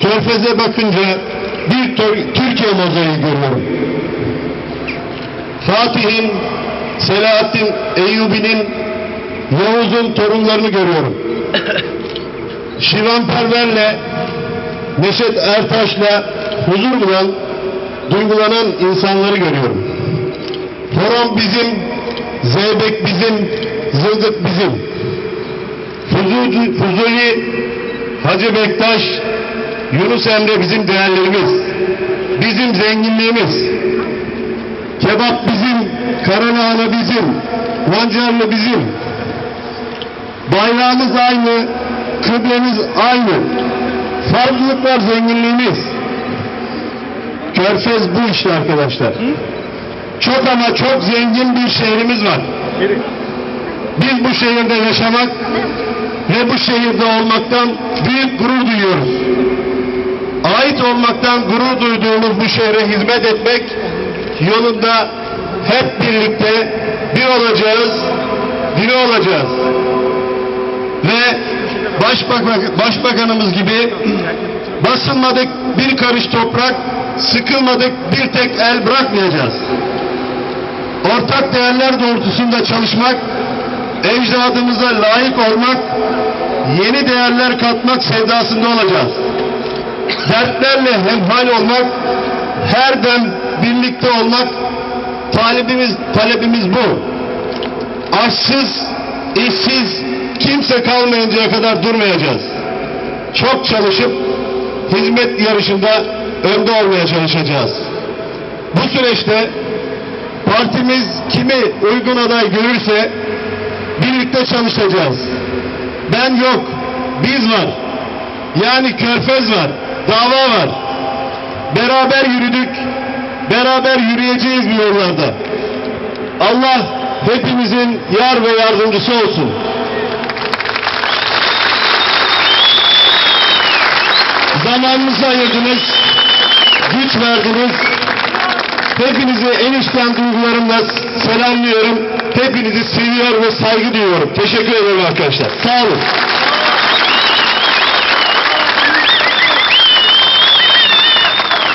Körfez'e bakınca bir Tür- Türkiye mozaiği görüyorum. Fatih'in, Selahattin Eyyubi'nin, Yavuz'un torunlarını görüyorum. Şivanperver'le, Neşet Ertaş'la huzur bulan, duygulanan insanları görüyorum. Forum bizim, Zeybek bizim, Zılgıt bizim. Fuzuli, Fuzuli, Hacı Bektaş, Yunus Emre bizim değerlerimiz. Bizim zenginliğimiz. Kebap bizim, karalahana bizim, mancarlı bizim. Bayrağımız aynı, kıblemiz aynı. Farklılıklar zenginliğimiz. Körfez bu işte arkadaşlar. Çok ama çok zengin bir şehrimiz var. Biz bu şehirde yaşamak ve bu şehirde olmaktan büyük gurur duyuyoruz. Ait olmaktan gurur duyduğumuz bu şehre hizmet etmek yolunda hep birlikte bir olacağız, biri olacağız. Ve Başbakan, Başbakanımız gibi basılmadık bir karış toprak, sıkılmadık bir tek el bırakmayacağız. Ortak değerler doğrultusunda çalışmak, ecdadımıza layık olmak, yeni değerler katmak sevdasında olacağız. Dertlerle hemhal olmak, her dem birlikte olmak, talebimiz, talebimiz bu. Açsız, işsiz, kimse kalmayıncaya kadar durmayacağız. Çok çalışıp hizmet yarışında önde olmaya çalışacağız. Bu süreçte partimiz kimi uygun aday görürse birlikte çalışacağız. Ben yok, biz var. Yani körfez var, dava var. Beraber yürüdük, beraber yürüyeceğiz bu yollarda. Allah hepimizin yar ve yardımcısı olsun. Zamanınızı ayırdınız, güç verdiniz. Hepinizi en içten duygularımla selamlıyorum. Hepinizi seviyor ve saygı duyuyorum. Teşekkür ederim arkadaşlar. Sağ olun.